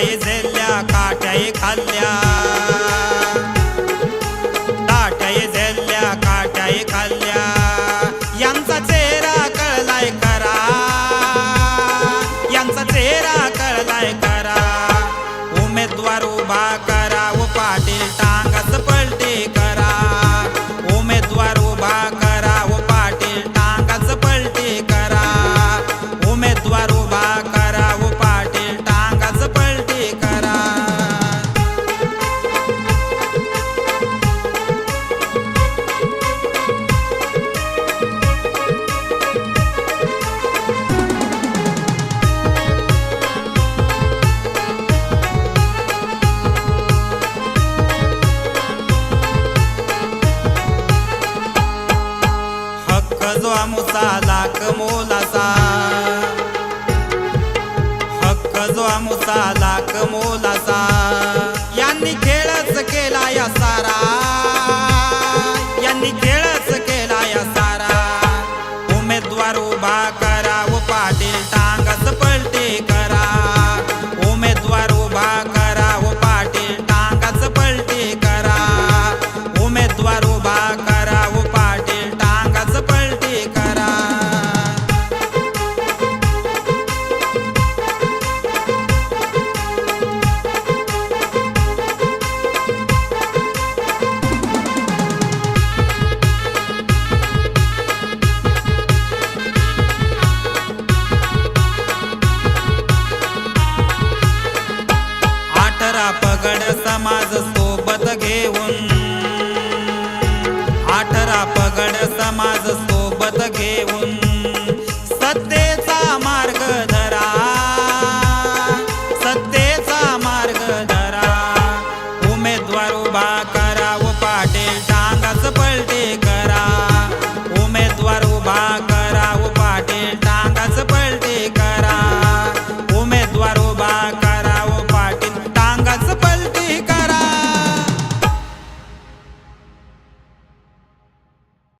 जाए जल आमचा लाख मोलाचा. हक्क जो आमचा लाख मोलाचा. माझ सोबत घेऊन